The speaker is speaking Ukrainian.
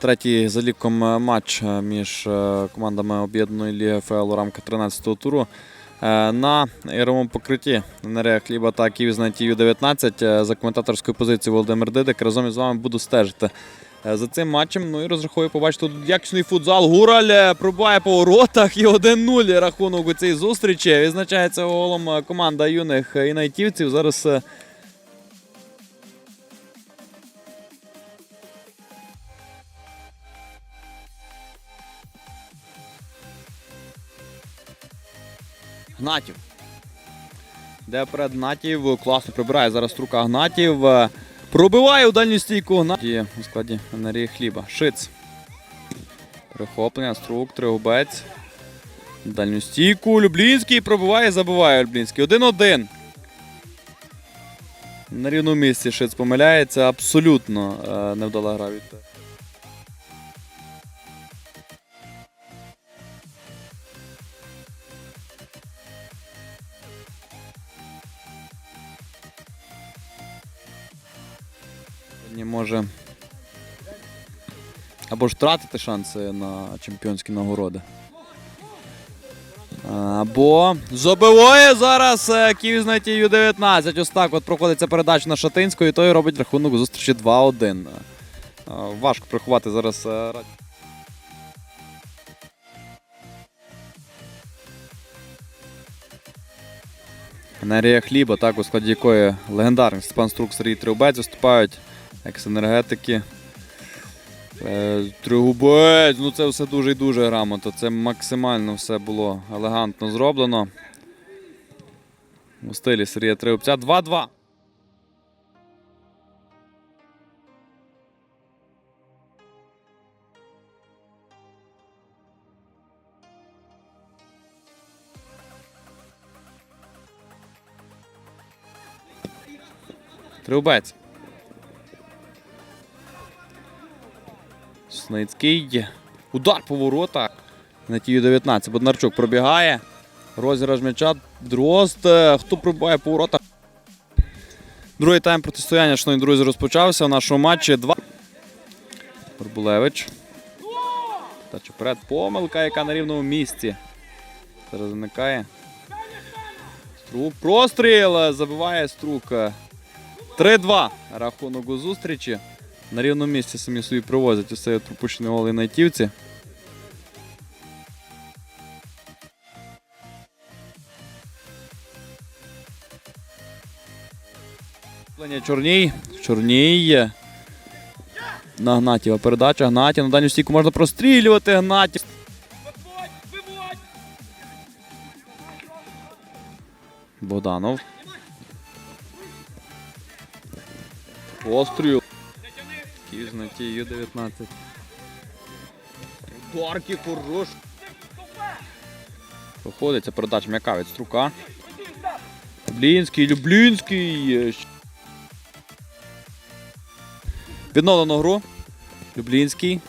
Третій за ліком е, матч е, між е, командами об'єднаної ліги ФЛ у рамках 13-го туру. На ігровому покритті Нерея Хліба та Київ на ТІВ 19 е, за коментаторською позицією Володимир Дидик. Разом із вами буду стежити за цим матчем. Ну і розраховую побачити тут якісний футзал. Гураль пробиває по воротах і 1-0 рахунок у цій зустрічі. Відзначається голом команда юних е, інайтівців. Зараз Гнатів. Де перед Гнатів. Класно прибирає зараз рука Гнатів. Пробиває у дальню стійку Гнатів у складі енергії хліба. Шиц. Перехоплення, струк, тригубець. Дальню стійку. Люблінський пробиває, забиває Люблінський. 1-1. На рівному місці Шиц помиляється. Абсолютно е, невдала гра від. Сьогодні може або ж втратити шанси на чемпіонські нагороди. Або забиває зараз е, на ю 19 Ось так от проходиться передача на Шатинську, і той робить рахунок зустрічі 2-1. Е, Важко приховати зараз. е, Енергія хліба, так, у складі якої легендарний Степан Струк, Сергій Тріубець виступають екс-енергетики. Е, Тригубець, ну це все дуже і дуже грамотно. Це максимально все було елегантно зроблено. У стилі Сергія Тригубця 2-2. Тригубець. Сницький. Удар по воротах. На тію 19. Боднарчук пробігає. Розіграш м'яча. Дрозд. Е, Хто пробиває по воротах? Другий тайм протистояння, шановні друзі, розпочався в нашому матчі. Два. Горбулевич. Тач вперед. Помилка, яка на рівному місці. Зараз виникає. Струк. Простріл. Забиває струк. 3-2. Рахунок у зустрічі. На рівному місці самі собі привозять усе пропущені голи на тівці. Чорній. Чорній. На Гнатіва передача. Гнатів. На дальню стійку можна прострілювати. Гнатів. Богданов. Постріл. Київ на тію 19. Дарки, хорош. Проходиться передача м'яка від струка. Люблінський, Люблінський. Відновлено гру. Люблінський.